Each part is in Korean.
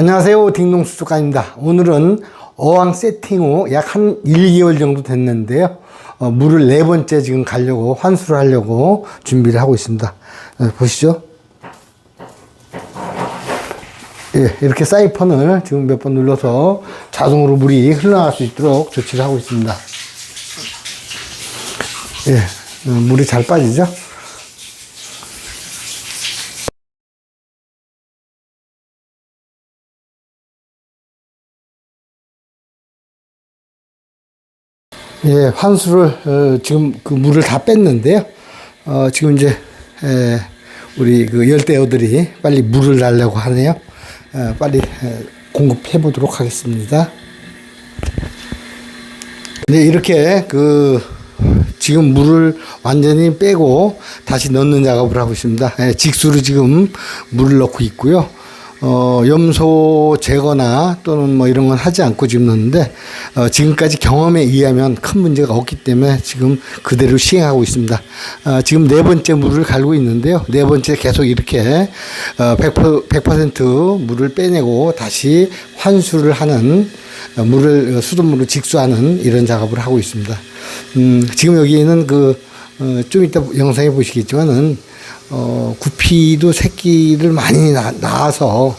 안녕하세요. 딩동수족관입니다. 오늘은 어항 세팅 후 약 한 1개월 정도 됐는데요. 어, 물을 네 번째 지금 가려고, 환수를 하려고 준비를 하고 있습니다. 어, 보시죠. 예, 이렇게 사이펀을 지금 몇 번 눌러서 자동으로 물이 흘러나갈 수 있도록 조치를 하고 있습니다. 예, 어, 물이 잘 빠지죠? 예, 환수를 어, 지금 그 물을 다 뺐는데요. 어, 지금 이제 에, 우리 그 열대어들이 빨리 물을 달라고 하네요. 어, 빨리 에, 공급해 보도록 하겠습니다. 네, 이렇게 그 지금 물을 완전히 빼고 다시 넣는 작업을 하고 있습니다. 예, 직수로 지금 물을 넣고 있고요. 어, 염소 제거나 또는 뭐 이런 건 하지 않고 넣는데 어, 지금까지 경험에 의하면 큰 문제가 없기 때문에 지금 그대로 시행하고 있습니다. 어, 지금 네 번째 물을 갈고 있는데요. 네 번째 계속 이렇게 어, 100%, 100% 물을 빼내고 다시 환수를 하는 어, 물을 어, 수돗물을 직수하는 이런 작업을 하고 있습니다. 음, 지금 여기에는 그, 어, 좀 이따 영상에 보시겠지만은, 어, 구피도 새끼를 많이 나, 낳아서,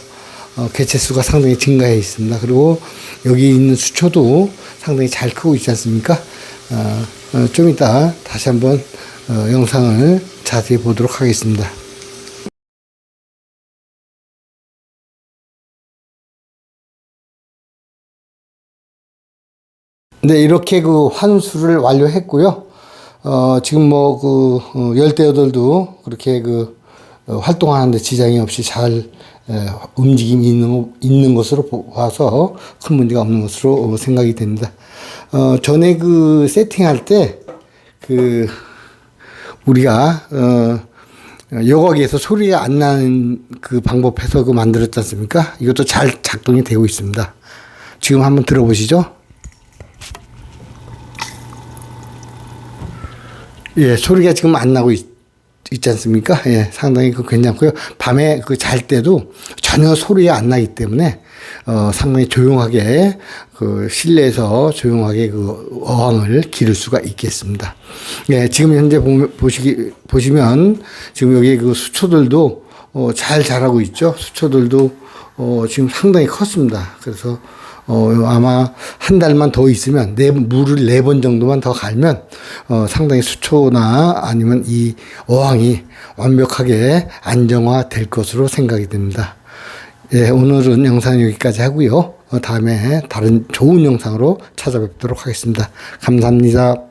어, 개체수가 상당히 증가해 있습니다. 그리고 여기 있는 수초도 상당히 잘 크고 있지 않습니까? 어, 어, 좀 이따 다시 한번, 어, 영상을 자세히 보도록 하겠습니다. 네, 이렇게 그 환수를 완료했고요. 어, 지금 뭐그 어, 열대어들도 그렇게 그 어, 활동하는데 지장이 없이 잘 에, 움직임이 있는, 있는 것으로 봐서 큰 문제가 없는 것으로 어, 생각이 됩니다. 어, 전에 그 세팅할 때 그 우리가 어, 여과기에서 소리가 안 나는 그 방법 해서 그 만들었지 않습니까? 이것도 잘 작동이 되고 있습니다. 지금 한번 들어보시죠. 예, 소리가 지금 안 나고 있, 있지 않습니까? 예, 상당히 그 괜찮고요. 밤에 그 잘 때도 전혀 소리가 안 나기 때문에 어, 상당히 조용하게 그 실내에서 조용하게 그 어항을 기를 수가 있겠습니다. 예, 지금 현재 보, 보시기 보시면 지금 여기 그 수초들도 어, 잘 자라고 있죠. 수초들도 어, 지금 상당히 컸습니다. 그래서 어, 아마 한 달만 더 있으면 네, 물을 네 번 정도만 더 갈면 어, 상당히 수초나 아니면 이 어항이 완벽하게 안정화 될 것으로 생각이 됩니다. 예, 오늘은 영상 여기까지 하고요. 어, 다음에 다른 좋은 영상으로 찾아뵙도록 하겠습니다. 감사합니다.